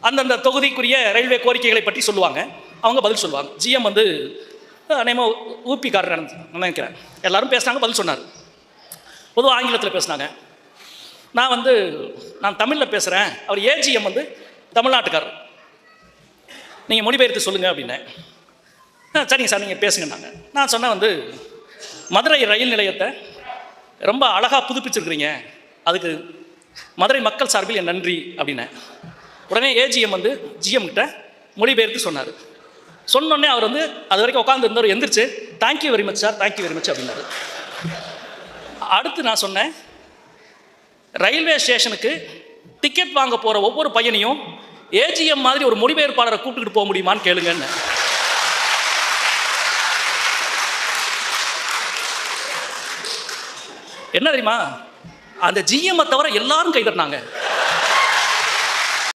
அந்தந்த தொகுதிக்குரிய ரயில்வே கோரிக்கைகளை பற்றி சொல்லுவாங்க. அவங்க பதில் சொல்லுவாங்க. ஜிஎம் வந்து அநேகமாக ஊப்பிக்காரர் நினைக்கிறேன். எல்லாரும் பேசுனாங்க பதில் சொன்னார். பொதுவாக ஆங்கிலத்தில் பேசுனாங்க. நான் வந்து நான் தமிழில் பேசுகிறேன் அவர் ஏஜிஎம் வந்து தமிழ்நாட்டுக்காரர். நீங்கள் மொழிபெயர்த்து சொல்லுங்கள் அப்படின்னேன். "ஆ, சரிங்க சார் நீங்கள் பேசுங்கன்னாங்க. நான் சொன்னேன் வந்து மதுரை ரயில் நிலையத்தை ரொம்ப அழகாக புதுப்பிச்சிருக்கிறீங்க. அதுக்கு மதுரை மக்கள் சார்பில் என் நன்றி அப்படின்னேன். உடனே ஏஜிஎம் வந்து ஜிஎம் கிட்ட மொழிபெயர்த்து சொன்னார். சொன்னோடனே அவர் வந்து அது வரைக்கும் உட்காந்து இருந்தவர் எந்திரிச்சு thank you very much sir thank you very much அப்படின்னாரு. அடுத்து நான் சொன்னேன் ரயில்வே ஸ்டேஷனுக்கு டிக்கெட் வாங்க போகிற ஒவ்வொரு பையனையும் ஏஜிஎம் மாதிரி ஒரு மொழிபெயர்ப்பாளரை கூப்பிட்டுட்டு போக முடியுமான்னு கேளுங்கன்னு. என்ன தெரியுமா? அந்த ஜிஎம்மை தவிர எல்லாரும் கைதட்டினாங்க.